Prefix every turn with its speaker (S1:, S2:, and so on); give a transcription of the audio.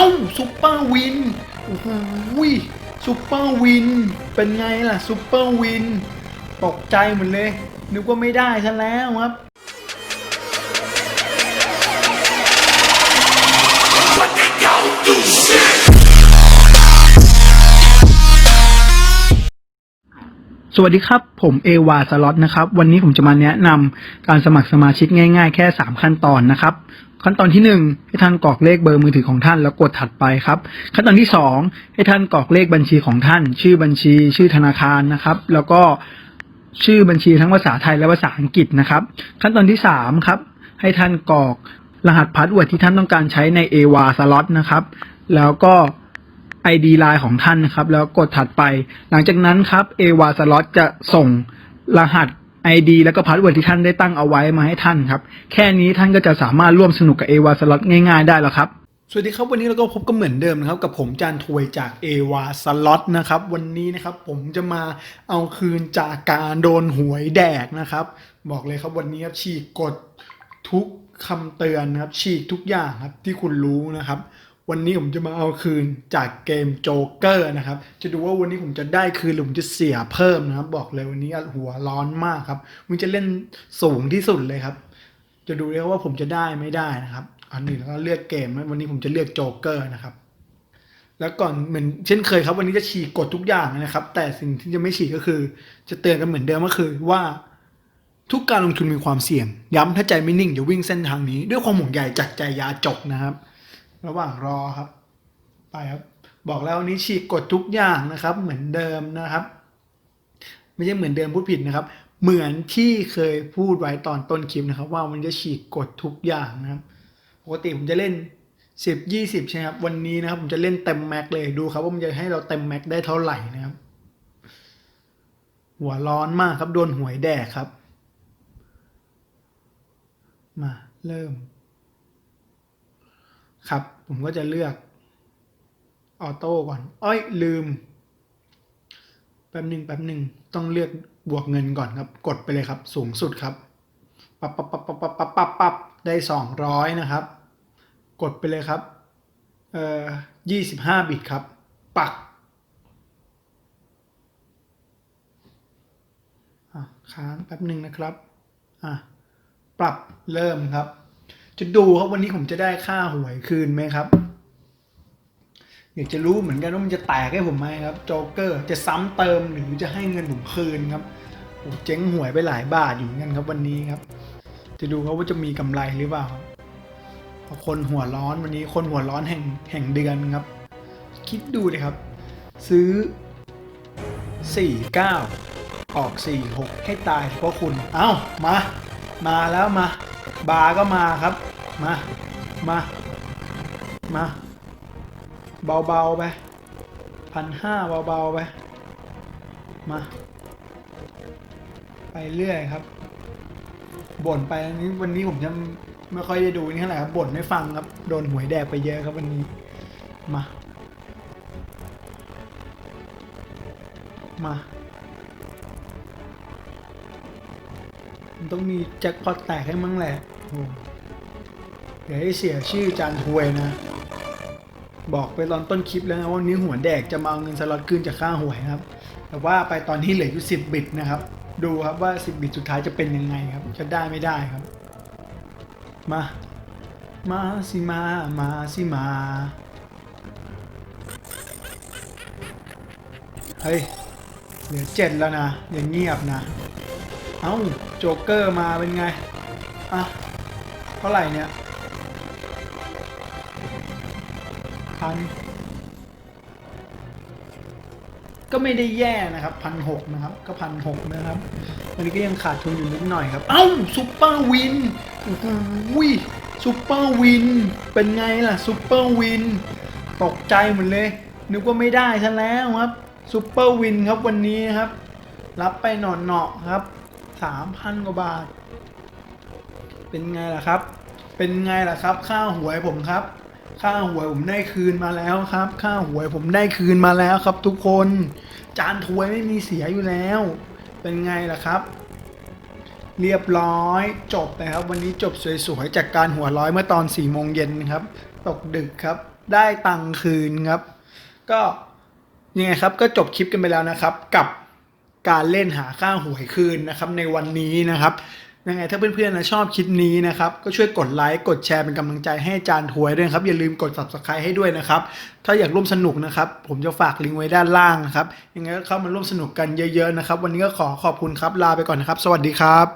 S1: าซุปเปอร์วินโอ้โหซุปเปอร์วิน เป็นไงล่ะซุปเปอร์วิน ตกใจหมดเลย นึกว่าไม่ได้ซะแล้วครับสวัสดีครับ ผมเอวาสล็อตนะครับ วันนี้ผมจะมาแนะนำการสมัครสมาชิกง่ายๆ แค่ 3 ขั้นตอนนะครับ ขั้นตอนที่1ให้ท่านกรอกเลขเบอร์มือถือของท่านแล้วกดถัดไปครับ ขั้นตอนที่ 2 ให้ท่านกรอกเลขบัญชีของท่าน ชื่อบัญชี ชื่อธนาคารนะครับ แล้วก็ชื่อบัญชีทั้งภาษาไทยและภาษาอังกฤษนะครับ ขั้นตอนที่3ครับ ให้ท่านกรอกรหัสพาสเวิร์ดที่ท่านต้องการใช้ใน a w a Slot นะครับ แล้วก็ ID ไลน์ของท่านนะครับ แล้วกดถัดไป หลังจากนั้นครับ a w a Slot จะส่งรหัส ID แล้วก็พาสเวิร์ดที่ท่านได้ตั้งเอาไว้มาให้ท่านครับ แค่นี้ท่านก็จะสามารถร่วมสนุกกับ a w a Slot ง่ายๆได้แล้วครับ สวัสดีครับวันนี้เราก็พบกันเหมือนเดิมนะครับ กับผมจานทวยจาก a w a Slot นะครับวันนี้นะครับผมจะมาเอาคืนจากการโดนหวยแดกนะครับ บอกเลยครับวันนี้ครับฉีกกฎทุกคำเตือนนะครับฉีกทุกอย่างครับที่คุณรู้นะครับ วันนี้ผมจะมาเอาคืนจากเกมโจ๊กเกอร์นะครับ จะดูว่าวันนี้ผมจะได้คืนหรือผมจะเสียเพิ่มนะครับ บอกเลยวันนี้หัวร้อนมากครับมึงจะเล่นสูงที่สุดเลยครับ จะดูเลยว่าผมจะได้ไม่ได้นะครับ อันนี้แล้วก็เลือกเกมวันนี้ผมจะเลือกโจ๊กเกอร์นะครับ แล้วก่อนเหมือนเช่นเคยครับ วันนี้จะฉีกกฎทุกอย่างนะครับ แต่สิ่งที่จะไม่ฉีกก็คือ จะเตือนกันเหมือนเดิมก็คือว่าทุกการลงทุนมีความเสี่ยง ย้ำถ้าใจไม่นิ่งอย่าวิ่งเส้นทางนี้ ด้วยความห่วงใยจากใจยาจกนะครับ ระหว่างรอครับ ไปครับ บอกแล้ววันนี้ฉีกกฎทุกอย่างนะครับ เหมือนเดิมนะครับ ไม่ใช่เหมือนเดิมพูดผิดนะครับ เหมือนที่เคยพูดไว้ตอนต้นคลิปนะครับ ว่ามันจะฉีกกฎทุกอย่างนะครับ ปกติผมจะเล่นสิบยี่สิบใช่ไหมครับ วันนี้นะครับ ผมจะเล่นเต็มแม็กเลยดูครับว่ามันจะให้เราเต็มแม็กได้เท่าไหร่นะครับ หัวร้อนมากครับโดนหวยแดกครับ มาเริ่ม ครับ ผมก็จะเลือกออโต้ก่อน อ้อยลืม แป๊บหนึ่งแป๊บหนึ่งต้องเลือกบวกเงินก่อนครับ กดไปเลยครับ สูงสุดครับ ปับปับปับปับปับปับปับปับได้สองร้อยนะครับ กดไปเลยครับ เอ่อยี่สิบห้าบิตครับ ปักค้างแป๊บหนึ่งนะครับ อะ ปรับเริ่มครับ จะดูครับวันนี้ผมจะได้ค่าหวยคืนไหมครับ อยากจะรู้เหมือนกันว่ามันจะแตกให้ผมไหมครับโจ๊กเกอร์จะซ้ำเติมหรือจะให้เงินผมคืนครับโอ้เจ๊งหวยไปหลายบาทอยู่เหมือนกันครับวันนี้ครับ จะดูครับว่าจะมีกำไรหรือเปล่าครับคนหัวร้อนวันนี้คนหัวร้อนแห่งแห่งเดือนครับ คิดดูเลยครับ ซื้อ 49 ออก 46 ให้ตายเพราะคุณ เอ้ามา มาแล้วมา บาร์ก็มาครับ มา มา มา เบาๆไปพันห้าเบาๆไปมา ไปเรื่อยครับ บ่นไปอันนี้วันนี้ผมจะไม่ค่อยได้ดูนี่เท่าไหร่ครับบ่นไม่ฟังครับ โดนหวยแดกไปเยอะครับวันนี้ มา มา มันต้องมีแจ็คพอตแตกให้มั้งแหละอ้เดี๋ยวให้เสียชื่อจานทวยนะ บอกไปตอนต้นคลิปแล้วนะว่านี้หัวแดกจะมาเอาเงินสล็อตคืนจากค่าหวยครับ แต่ว่าไปตอนนี้เหลืออยู่สิบบิตนะครับ ดูครับว่าสิบบิตสุดท้ายจะเป็นยังไงครับ จะได้ไม่ได้ครับ มา มาสิมา มาสิมา เฮ้ย เหลือเจ็ดแล้วนะอย่าเงียบนะ เอ้าโจ๊กเกอร์มาเป็นไง อะ เท่าไหร่เนี่ยพันก็ไม่ได้แย่นะครับพันหกนะครับ ก็พันหกนะครับวันนี้ก็ยังขาดทุนอยู่นิดหน่อยครับ เอ้าซุปเปอร์วินโอ้โหซุปเปอร์วิน เป็นไงล่ะซุปเปอร์วิน ตกใจหมดเลย นึกว่าไม่ได้ซะแล้วครับซุปเปอร์วินครับวันนี้ครับ รับไปหนอนเนาะๆครับ สามพันกว่าบาท เป็นไงล่ะครับ เป็นไงล่ะครับ ค่าหวยผมครับ ค่าหวยผมได้คืนมาแล้วครับ ค่าหวยผมได้คืนมาแล้วครับ ทุกคน จานถวยไม่มีเสียอยู่แล้ว เป็นไงล่ะครับ เรียบร้อยจบนะครับ วันนี้จบสวยๆจากการหัวร้อยเมื่อตอน4ี่โมงเย็นครับ ตกดึกครับ ได้ตังค์คืนครับ ก็ยังไงครับก็จบคลิปกันไปแล้วนะครับกับ การเล่นหาค่าหวยคืนนะครับในวันนี้นะครับยังไงถ้าเพื่อนๆนะชอบคลิปนี้นะครับ ก็ช่วยกดไลค์กดแชร์เป็นกำลังใจให้จานถวยด้วยครับ อย่าลืมกด subscribe ให้ด้วยนะครับ ถ้าอยากร่วมสนุกนะครับ ผมจะฝากลิงก์ไว้ด้านล่างนะครับยังไงก็เข้ามาร่วมสนุกกันเยอะๆนะครับ วันนี้ก็ขอขอบคุณครับลาไปก่อนนะครับ สวัสดีครับ